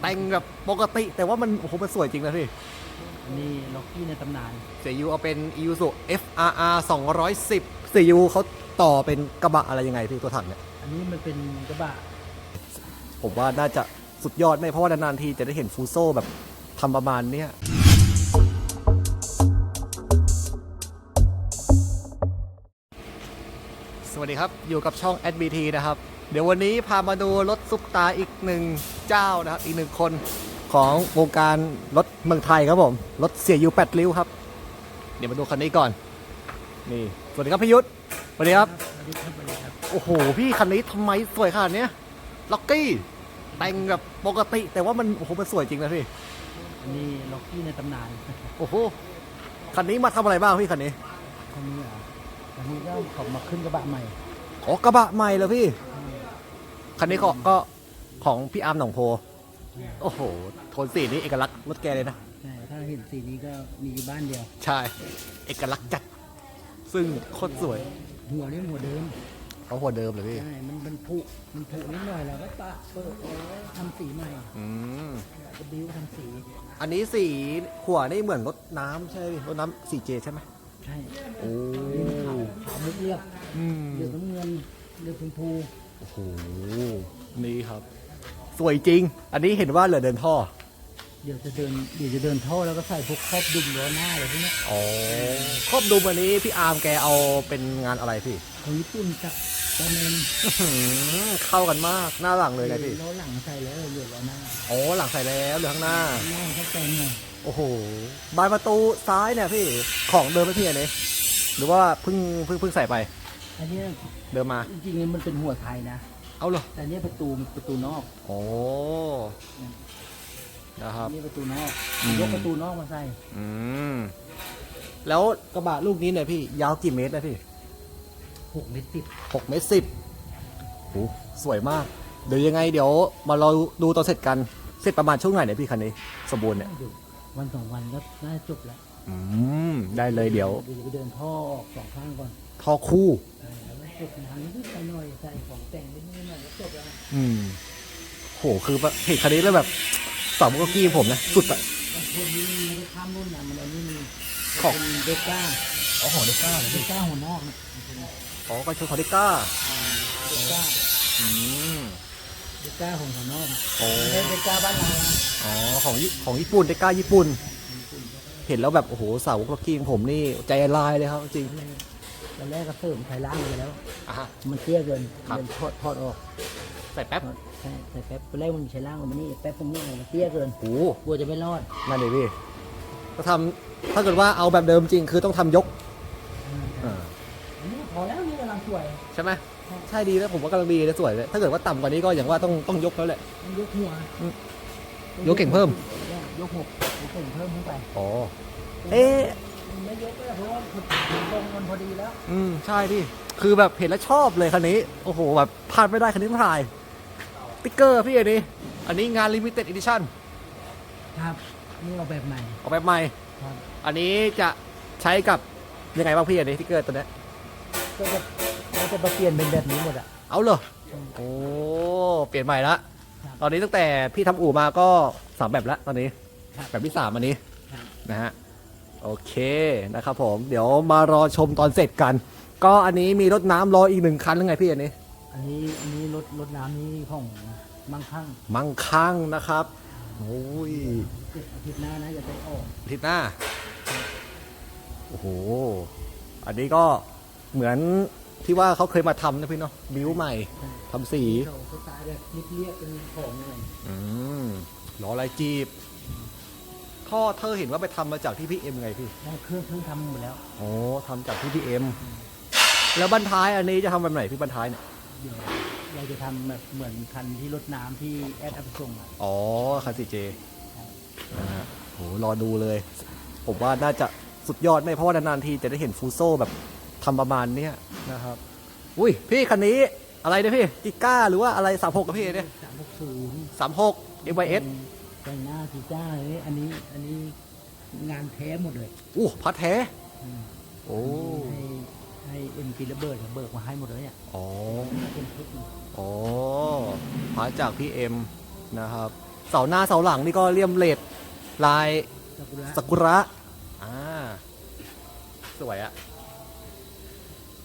แต่งแบบปกติ แต่ว่ามันโอ้โหมันสวยจริงนะพี่อันนี้ล็อกกี้ในตำนาน เสียยูเอาเป็น Isuzu FRR 210เสียยูเขาต่อเป็นกระบะอะไรยังไงพี่ตัวถังเนี่ย อันนี้มันเป็นกระบะ ผมว่าน่าจะสุดยอดไม่เพราะว่านานๆทีจะได้เห็นฟูโซแบบทำประมาณเนี้ยสวัสดีครับ อยู่กับช่อง SBT นะครับ เดี๋ยววันนี้พามาดูรถซุปตาอีกหนึ่งเจ้านะครับ อีกหนึ่งคนของวงการรถเมืองไทยครับผม รถเสียยูแปดริ้วครับ เดี๋ยวมาดูคันนี้ก่อน นี่ สวัสดีครับพี่ยุทธสวัสดีครับสวัสดีครับสวัสดีครับ โอ้โห พี่คันนี้ทำไมสวยขนาดเนี้ยล็อกกี้ แต่งแบบปกติ แต่ว่ามันโอ้โหมันสวยจริงนะพี่ อันนี้ล็อกกี้ในตำนาน โอ้โห คันนี้มาทำอะไรบ้างพี่คันนี้ คันนี้เหรอคันนี้ก็เของมาขึ้นกระบะใหม่อ๋อกระบะใหม่เลยพี่ คันนี้ก็ก็ของพี่อาร์มหนองโพ โอ้โห โทนสีนี้เอกลักษณ์รถแกเลยนะ ใช่ถ้าเห็นสีนี้ก็มีบ้านเดียว ใช่ เอกลักษณ์จัด ซึ่งโคตรสวยหัวนี่หัวเดิมเขาหัวเดิมเลยพี่ ใช่มันมันผุมันผุนิดหน่อยแล้วก็ปะเปิดเอาไว้ทำสีใหม่อืม ก็บิ้วทำสี อันนี้สีหัวนี่เหมือนรถน้ำใช่ไหมพี่รถน้ำ 4J ใช่ไหมใช่โอ้ขาวมุกเรียบอืมเลือดน้ำเงินเลือดชมพู โอ้โหนี่ครับ สวยจริง อันนี้เห็นว่าเหลือเดินท่อ เดี๋ยวจะเดินเดี๋ยวจะเดินท่อแล้วก็ใส่พวกครอบดุมล้อหน้าอะไรพวกเนี้ยอ๋อครอบดูวันนี้พี่อาร์มแกเอาเป็นงานอะไรพี่ ของญี่ปุ่นจากตอนนั้นอื้อหือเข้ากันมากหน้าหลังเลยนะพี่ ล้อหลังใส่แล้วเหลือล้อหน้าอ๋อหลังใส่แล้วเหลือข้างหน้า หน้าเขาแต่งไงโอ้โหบานประตูซ้ายเนี่ยพี่ของเดิมไหมพี่อันนี้หรือว่าเพิ่งเพิ่งเพิ่งใส่ไป อันเนี้ย เดิมมา จริงๆมันเป็นหัวไทยนะ เอาเหรอแต่อันเนี้ยประตูประตูนอกโอ้นะครับอันนี่ประตูนอกอืม ยกประตูนอกมาใส่อืมแล้วกระบะลูกนี้เนี่ยพี่ ยาวกี่เมตรนะพี่หกเมตรสิบหกเมตรสิบโอ้สวยมาก เดี๋ยวยังไงเดี๋ยวมาเราดูตอนเสร็จกัน เสร็จประมาณช่วงไหนเนี่ยพี่คันนี้ สมบูรณ์เนี่ย อยู่วันสองวันก็น่าจะจบแล้วอืม ได้เลยเดี๋ยว เดี๋ยวจะไปเดินท่อออกสองข้างก่อนท่อคู่เออแล้ วก็จบงานนิดๆหน่อยๆใส่ของแต่งนิดๆหน่อยๆแล้วจบแล้วอืมโหคือแบบเห็นคันนี้แล้วแบบสามก็กี้ผมนะสุดอะบางคนนี้ไม่ได้ข้ามรุ่นนะมันอันนี้มีของเป็นเดก้าอ๋อของเดก้าเลยเดพี่ก้าหัวนอกเนี่ยอ๋อก็ชนของเดก้าเดก้าอืมเดก้าของหัวนอกโอ้ไม่ใช่เดก้าบ้านเรานะอ๋อของญี่ของญี่ปุ่นเดก้าญี่ปุ่น เห็นแล้วแบบโอ้โหสาวกกี้ของผมนี่ใจละลายเลยครับจริง ตอนแรกก็เสริมไทยล่างไปแล้ว อะฮะ มันเตี้ยเกินครับเดินถอดถอดออกใส่แป๊บถอดใช่ใส่แป๊บตอนแรกมันมีใช้ล่างมันนี่แป๊บตรงนี้มันเตี้ยเกินโอ้กลัวจะไม่รอดนั่นเลยพี่ก็ทำถ้าเกิดว่าเอาแบบเดิมจริงคือต้องทำยกอ่าอันนี้พอแล้วนี่กำลังสวยใช่ไหมใช่ดีแล้วผมว่ากำลังดีเลยสวยเลยถ้าเกิดว่าต่ำกว่านี้ก็อย่างว่าต้องต้องยกแล้วแหละ มันยกหัวอืมยกเก่งเพิ่มเนี่ยยกหกยกเก่งเพิ่มขึ้นไป อ๋อ เอ๊ะ ไม่ยกก็ได้เพราะว่าตรงมันพอดีแล้ว อืมใช่พี่ คือแบบเห็นแล้วชอบเลยคันนี้ โอ้โหแบบพลาดไม่ได้คันนี้ต้องถ่ายติ๊กเกอร์พี่อันนี้ อันนี้งาน limited edition ครับ นี่เอาแบบใหม่ ออกแบบใหม่ ครับ อันนี้จะใช้กับยังไงบ้างพี่อันนี้ติ๊กเกอร์ตัวเนี้ยก็จะก็จะมาเปลี่ยนเป็นแบบนี้หมดอะ เอาเหรอโอ้เปลี่ยนใหม่ละครับตอนนี้ตั้งแต่พี่ทำอู่มาก็สามแบบแล้วตอนนี้ ครับแบบที่สามอันนี้ครับ นะฮะ โอเคนะครับผมเดี๋ยวมารอชมตอนเสร็จกัน ก็อันนี้มีรถน้ำรออีกหนึ่งคันหรือไงพี่อันนี้ อันนี้อันนี้รถรถน้ำนี่ของมั่งคั่งมั่งคั่งนะครับโอ้ยเจ็ดอาทิตย์หน้านะจะได้ออกอาทิตย์หน้าโอ้โหอันนี้ก็เหมือนที่ว่าเขาเคยมาทำนะพี่เนาะบิวใหม่ทำสีเขาสไตล์แบบเรียบๆเป็นของหน่อยอืมล้อลายจีบ ท่อเธอเห็นว่าไปทำมาจากที่พี่เอ็มไงพี่ได้เครื่องเครื่องทำหมดแล้ว โอ้ทำจากที่พี่เอ็มแล้วบันท้ายอันนี้จะทำแบบไหนพี่บันท้ายเนี่ยเดี๋ยวเราจะทำแบบเหมือนคันที่รถน้ำที่แอดอัพส่งอะอ๋อคันสีเจนะฮะโหรอดูเลย ผมว่าน่าจะสุดยอดไม่เพราะว่านานๆทีจะได้เห็นฟูโซแบบทำประมาณเนี้ยนะครับ อุ้ยพี่คันนี้อะไรเนี่ยพี่กิก้าหรือว่าอะไรสามหกกับพี่เนี่ยสามหกศูนย์สามหกเอ็มไเอส แต่งหน้าสีจ้าเลยอันนี้อันนี้งานแท้หมดเลยอู้พัดแท้ อืมโอ้ให้ให้เอ็มพีระเบิดเขาเบิกมาให้หมดเลยอะอ๋อเป็นชุดหนึ่งอ๋อพัดจากพี่เอ็มนะครับ เสาหน้าเสาหลังนี่ก็เลี่ยมเลดลาย ซากุระซากุระอ่า สวยอะ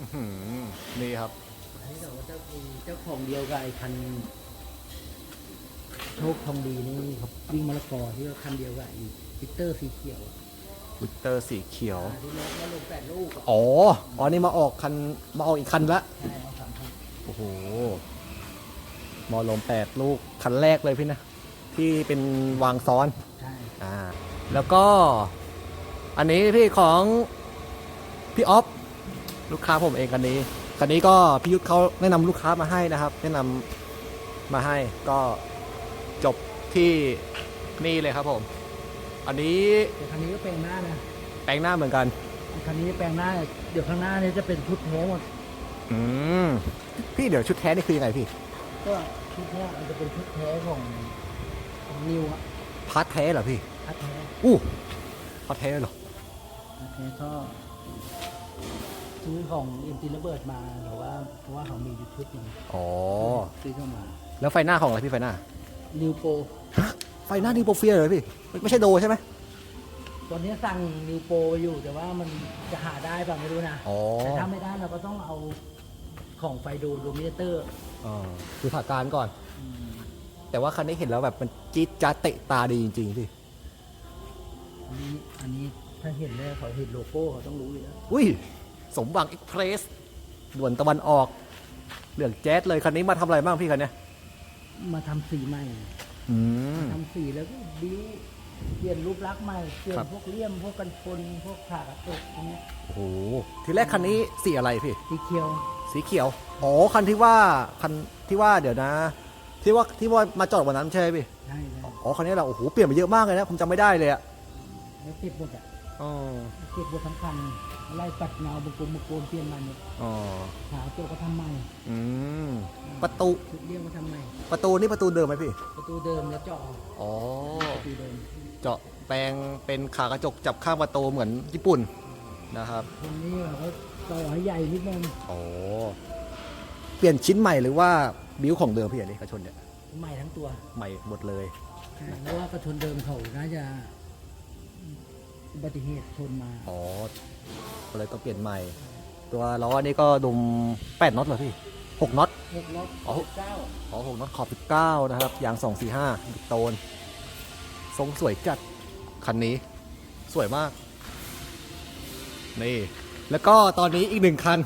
อื้อหือนี่ครับอันนี้เราก็จะมีเจ้าของเดียวกับไอ้คัน โชคทองดีนี่เขาวิ่งมะละกอที่ว่าคันเดียวกับไอ้พิเตอร์สีเขียวอะวิกเตอร์สีเขียวอ่าที่น้องมาลงแปดลูกอะอ๋อ อ๋อ นี่มาออกคัน มาออกอีกคันละ ใช่เอาสามคันโอ้โห มอลมแปดลูก คันแรกเลยพี่นะ ที่เป็นวางซ้อน ใช่อ่า แล้วก็ อันนี้พี่ของพี่ออฟลูกค้าผมเองคันนี้ คันนี้ก็พี่ยุทธเขาแนะนำลูกค้ามาให้นะครับ แนะนำมาให้ก็ จบที่นี่เลยครับผม อันนี้แต่คันนี้ก็แปลงหน้านะแปลงหน้าเหมือนกัน คันนี้แปลงหน้า เดี๋ยวข้างหน้าเนี่ยจะเป็นชุดแท้หมด อืม พี่เดี๋ยวชุดแท้นี่คือยังไงพี่ ก็ชุดแท้มันจะเป็นชุดแท้ของของนิวอะพาร์ทแท้เหรอพี่ พัดแท้อู้พาร์ทแท้เหรอ พัดแท้ก็ซื้อของเอ็มตีระเบิดมาแต่ว่าเพราะว่าเขามีอยู่ชุดหนึงอ๋อ ซื้อเข้ามา แล้วไฟหน้าของอะไรพี่ไฟหน้า นิวโปรไฟหน้านี่โปรเฟียร์เลยพี่ไม่ไม่ใช่โดใช่ไหมตอนนี้สั่งนิวโปรอยู่แต่ว่ามันจะหาได้ป่ะไม่รู้นะอ๋อแต่ถ้าไม่ได้เราก็ต้องเอาของไฟดูโดมิเตอร์อ๋อคือผ่าการก่อน แต่ว่าคันนี้เห็นแล้วแบบมันจี๊ดจ้าดเตะตาดีจริงๆพี่อันนี้อันนี้ถ้าเห็นเลยเขาเห็นโลโก้เขาต้องรู้อยู่แล้วอุ้ยสมหวังเอ็กเพรสด่วนตะวันออกเหลืองแจ๊สเลยคันนี้มาทำอะไรบ้างพี่คันเนี้ย มาทำสีใหม่อืม ทำสีแล้วก็บิ้วเปลี่ยนรูปลักษณ์ใหม่เปลี่ยนครับ พวกเลี่ยมพวกกันชนพวกฉากกระจกพวกเนี้ยโอ้โหทีแรกคันนี้สีอะไรพี่ สีเขียวสีเขียว อ๋อ คันที่ว่า คันที่ว่าเดี๋ยวนะ ที่ว่าที่ว่ามาจอดวันนั้นใช่ไหมพี่ ใช่ใช่อ๋อ คันนี้เราโอ้โห เปลี่ยนไปเยอะมากเลยนะ ผมจำไม่ได้เลยอะแล้วติดหมดอะอ๋อติดหมดทั้งคันไล่ปัดเงาบุกลมบุกโกนเปลี่ยนใหม่หมดอ๋อ ขาโจกก็ทำใหม่อืมประตูชุดเลี่ยมก็ทำใหม่ประตูนี่ประตูเดิมไหมพี่ ประตูเดิมแล้วเจาะออกอ๋อ ประตูเดิมเจาะแปลงเป็นขากระจกจับข้างประตูเหมือนญี่ปุ่นนะครับตรงนี้เราก็ต่อให้ใหญ่นิดนึงอ๋อเปลี่ยนชิ้นใหม่หรือว่าบิวของเดิมพี่อันนี้กระชนเนี่ยใหม่ทั้งตัวใหม่หมดเลยใช่เพราะว่ากระชนเดิมเขาน่าจะอุบัติเหตุชนมาอ๋อก็เลยต้องเปลี่ยนใหม่ ตัวล้อนี่ก็ดุม8น็อตเหรอพี่6น็อต หกล็อกอ๋อ เก้าอ๋อ6น็อตขอบ19 นะครับยาง245บิ๊กโตน ทรงสวยจัด คันนี้ สวยมาก นี่ แล้วก็ตอนนี้อีกหนึ่งคัน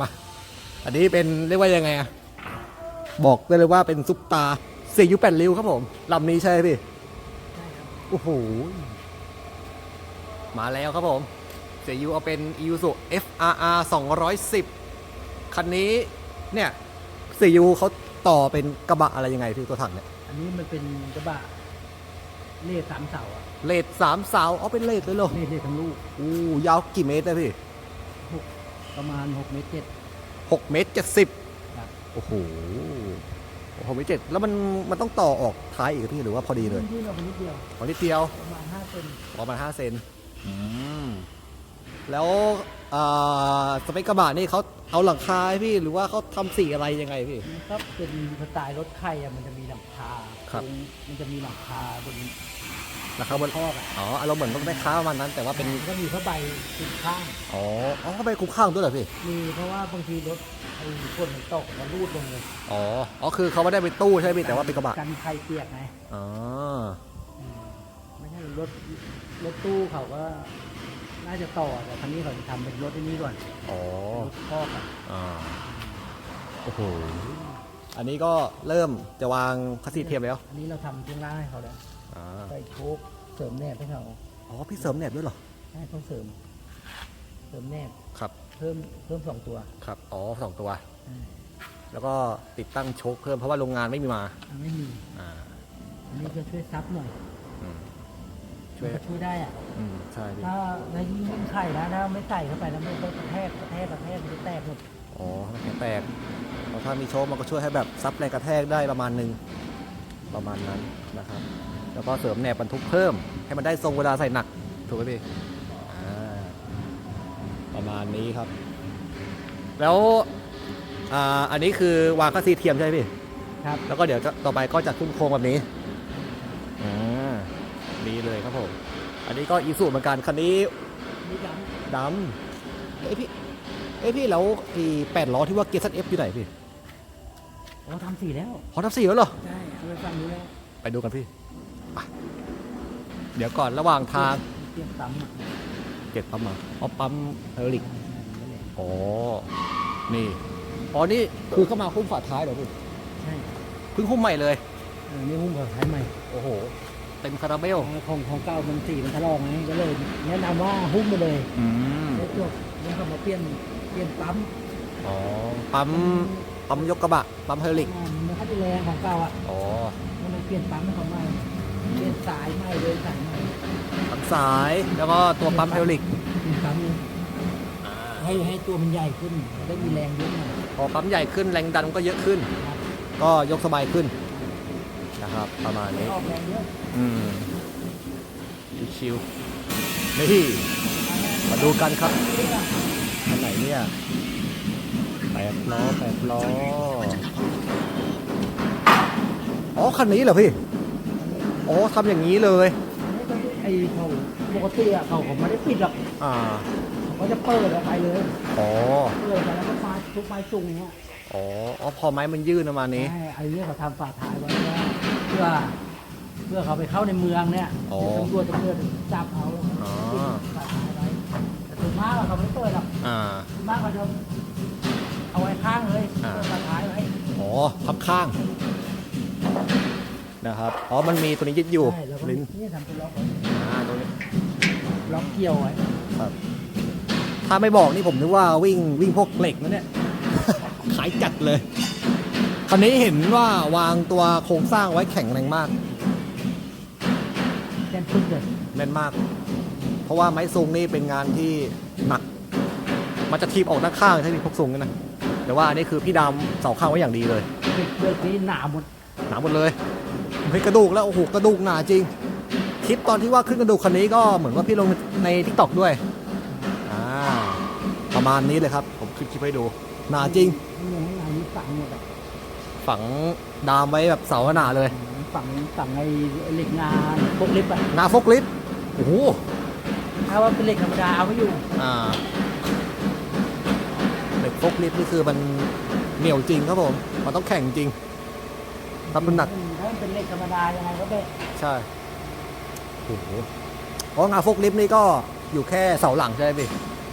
มา อันนี้เป็นเรียกว่ายังไงอะบอกได้เลยว่าเป็นซุปตาเสียยูแปดริ้วครับผมลำนี้ใช่ไหมพี่ใช่ครับโอ้โห มาแล้วครับผม เสียยูเอาเป็น Isuzu FRR 210 คันนี้เนี่ยเสียยูเขาต่อเป็นกระบะอะไรยังไงพี่ตัวถังเนี่ย อันนี้มันเป็นกระบะเลขสามเสาอะเลดสามเสาเอาเป็นเลดเลยเหรอเลขเลขทั้งลูกอู้ยาวกี่เมตรนะพี่ประมาณหกเมตรเจ็ดหกเมตรเจ็ดสิบครับโอ้โหหกเมตรเจ็ดแล้วมันมันต้องต่อออกท้ายอีกเหรอพี่หรือว่าพอดีเลยยื่นออกไปนิดเดียวพอนิดเดียว ประมาณห้าเซนประมาณห้าเซนอืม แล้วอ่าสเปคกระบะนี่เขาเอาหลังคาให้พี่หรือว่าเขาทำสีอะไรยังไงพี่มันก็เป็นสไตล์รถไข่อะมันจะมีหลังคาครับ ตงมันจะมีหลังคาบนนะครับบนคอกอะอ๋ออารมณ์เหมือนรถแม่ค้าประมาณนั้น แต่ว่าเป็นมันก็มีผ้าใบติดข้าง อ๋ออ๋อเขาไปคุ้มข้างด้วยเหรอพี่มีเพราะว่าบางทีรถไอ้คนมันตกแล้วรูดลงเลยอ๋ออ๋อคือเขาไม่ได้เป็นตู้ใช่ไหมพี่แต่ว่าเป็นกระบะกันไข่เปียกไงอ๋ออืมไม่ใช่รถรถตู้เขาก็ น่าจะต่อแต่คันนี้เขาจะทำเป็นรถไอ้นี้ก่อนอ๋อรถคอกอะอ่าโอ้โหอันนี้ก็เริ่มจะวางคัสซีเทียมแล้ว อันนี้เราทำช่วงล่างให้เขาแล้วอ่าใส่โชคเสริมแนบให้เขาอ๋อพี่เสริมแหนบด้วยเหรอให้เขาเสริม เสริมแนบครับเพิ่มเพิ่มสองตัวครับอ๋อสองตัว อ่าแล้วก็ติดตั้งโชคเพิ่มเพราะว่าโรงงานไม่มีมา อ่าไม่มีอ่าอันนี้จะช่วยซับหน่อย อืม ช่ช่ววยยช่วยได้อะอืมใช่พี่ถ้าถ้ายิ่งยิ่งไข่นะถ้าไม่ใส่เข้าไปแล้วมันก็กระแทกกระแทกกระแทกมันจะแตกหมดอ๋อแข็งแตกเพราะถ้ามีโชคมันก็ช่วยให้แบบซับแรงกระแทกได้ประมาณหนึ่งประมาณนั้นนะครับ แล้วก็เสริมแหนบบรรทุกเพิ่ม ให้มันได้ทรงเวลาใส่หนักถูกไหมพี่อ่าประมาณนี้ครับ แล้วอ่าอันนี้คือวางคัสซีเทียมใช่ไหมพี่ ครับ แล้วก็เดี๋ยวจะต่อไปก็จะขึ้นโครงแบบนี้นี้ อันนี้ก็อีซูเหมือนกันคันนี้นี่ดดำเอ้ยพี่เอ้ยพี่แล้วไอ้แปดล้อที่ว่าเกียร์ซัเอฟอยู่ไหนพี่ำเราทำสีแล้วพอทับสี่แล้วเหรอ ใช่เอาไปฟังดูแล้วไปดูกันพี่ไปเดี๋ยวก่อนระหว่างทางเตรียมซ้ำอะเก็บปั๊มมาเอาปั๊มเฮอริกนั่นแหละอ๋อ นี่อ๋อนี่คือเข้ามาหุ้มฝาท้ายเหรอพี่ใช่เพิ่งหุ้มใหม่เลย เออนี่หุ้มกับท้ายใหม่ โอ้โหเต็มคาราเบลของของเก่ามันสีมันทะลอกไงก็เลยแนะนำว่าหุ้มไปเลยอืมแล้วจบแล้วก็มาเปลี่ยนเปลี่ยนปั๊มอ๋อปั๊มปั๊มยกกระบะปั๊มเฮอริกอ่ามันค่าจะแรงของเก่าอะอ๋อมันเลยเปลี่ยนปั๊มให้เขาใหม่เปลี่ยนสายใหม่เลยสายใหม่ปั๊มสายแล้วก็ตัวปั๊มเฮอริกเปลี่ยนปั๊มนี้ให้ให้ตัวมันใหญ่ขึ้นได้มีแรงเยอะหน่อยพอปั๊มใหญ่ขึ้นแรงดันก็เยอะขึ้น ครับก็ยกสบายขึ้น นะครับ ประมาณนี้ออกแรงเยอะอืมชิวๆนี่มาดูกันครับอันไหนเนี่ยแปดล้อแปดล้ออ๋อคันนี้เหรอพี่อ๋อทำอย่างนี้เลยไอ้เขาปกติอะเขาเขาไม่ได้ปิดหรอกอ่าเขาจะเปิดออกไปเลยอ๋อเปิดไปแล้วก็มาทุกไม้จุงเนี้ยอ๋ออ๋อพอไม้มันยื่นประมาณนี้ใช่ไอ้เนี่ยเขาทำฝาท้ายไว้ว่าเพื่อ เพื่อเขาไปเข้าในเมืองเนี่ยอ๋อ ตำรวจตำรวจจับเอาอ๋อปิดฝาท้ายไว้แต่ส่วนมากอะเขาไม่เปิดหรอกอ่า ส่วนมากเขาจะเอาไว้ข้างเลยอ่าเปิดฝาท้ายไว้อ๋อพับข้างนะครับอ๋อมันมีตัวนี้ยึดอยู่ใช่แล้วก็ลิ้นนี่ทำเป็นล็อกไว้อ่าตัวนี้ล็อกเกี่ยวไว้ครับ ถ้าไม่บอกนี่ผมนึกว่าวิ่งวิ่งพวกเหล็กนะเนี่ย ขายจัดเลย คันนี้เห็นว่าวางตัวโครงสร้างไว้แข็งแรงมากแจ้นขึ้นเลยแน่นมาก เพราะว่าไม้ซุงนี่เป็นงานที่หนัก มันจะทีบออกด้านข้างใช่ไหมพวกซุงนี่นะแต่ว่าอันนี้คือพี่ดำเสาข้างไว้อย่างดีเลยเด็กเด็กนี้หนาหมดหนาหมดเลยเฮ้ยกระดูกแล้วโอ้โหกระดูกหนาจริง คลิปตอนที่ว่าขึ้นกระดูกคันนี้ก็เหมือนว่าพี่ลงในทิกตอกด้วยอ่าประมาณนี้เลยครับ ผมคลิปคลิปให้ดูหนาจริงมันยังไม่หนานี้ฝังหมดอะ ฝังดามไว้แบบเสาหนาเลย ฝังฝังไอ้เหล็กงานพวกลิฟต์อะหนาฟกลิฟต์โอ้โหถ้าว่าเป็นเหล็กธรรมดาเอาไม่อยู่อ่าเหล็กฟกลิฟต์นี่คือมันเหนียวจริงครับผมมันต้องแข็งจริงรับน้ำหนัก ถ้ามันเป็นเหล็กธรรมดายังไงก็เบะใช่โอ้โหอ๋องาฟกลิฟต์นี่ก็อยู่แค่เสาหลังใช่ไหมพี่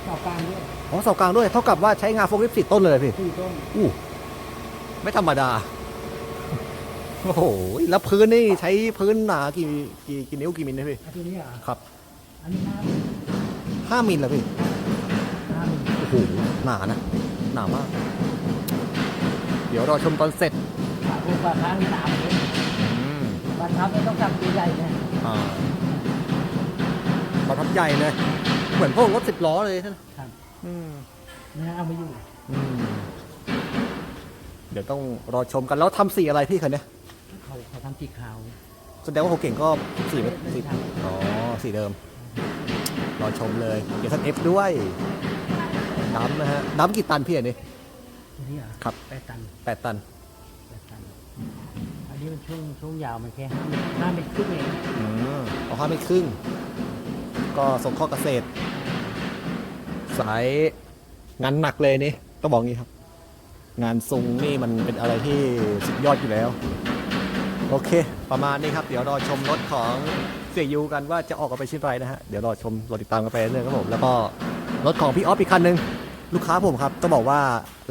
ต่อกลางด้วยอ๋อเสากลางด้วย เท่ากับว่าใช้งาฟกลิฟต์สิต้นเลยพี่สี่ต้นอู้ ไม่ธรรมดา โอ้โห แล้วพื้นนี่ใช้พื้นหนากี่กี่กี่นิ้วกี่มิลนะพี่ อันนี้อะครับ อันนี้ห้าห้ามิลเหรอพี่ ห้าหนึ่งโอ้โห หนานะ หนามาก เดี๋ยวรอชมตอนเสร็จฝาพวกฝาค้างนี่หนาหมดเลยอืมบานทับไม่ต้องทำตัวใหญ่เนี่ยอ่าประทับใหญ่เลย เหมือนพวกรถสิบล้อเลยท่านครับอืม นะเอาไม่อยู่ อืม เดี๋ยวต้องรอชมกันแล้วทำสีอะไรพี่คันเนี้ยเขาเขาทำสีขาวแสดงว่าเขาเก่งก็สีไม่ไม่สีทำอ๋อสีเดิม รอชมเลยเกียร์ทัเอฟด้วยดำนะฮะดำกี่ตันพี่อันนี้อันนี้อะครับแปดตันแปดตันแปดตัน อันนี้มันช่วงช่วงยาวมันแค่ห้าเมตรห้าเมตรครึ่งเองอืมเอาห้าไม่ครึ่ง ก็ส่งข้อเกษตร สายงานหนักเลยนี่ต้องบอกงี้ครับ งานซุงนี่มันเป็นอะไรที่สุดยอดอยู่แล้ว โอเค ประมาณนี้ครับ เดี๋ยวรอชมรถของเสียยูกันว่าจะออกกันไปชิ้นไรนะฮะ เดี๋ยวรอชมรอติดตามกันไปเรื่อยๆครับผม แล้วก็รถของพี่ออฟอีกคันหนึ่งลูกค้าผมครับ ต้องบอกว่า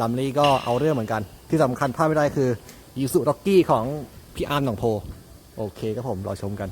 ลำนี้ก็เอาเรื่องเหมือนกัน ที่สำคัญพลาดไม่ได้คือยูสุร็อกกี้ของพี่อาร์มหนองโพ โอเคครับผม รอชมกัน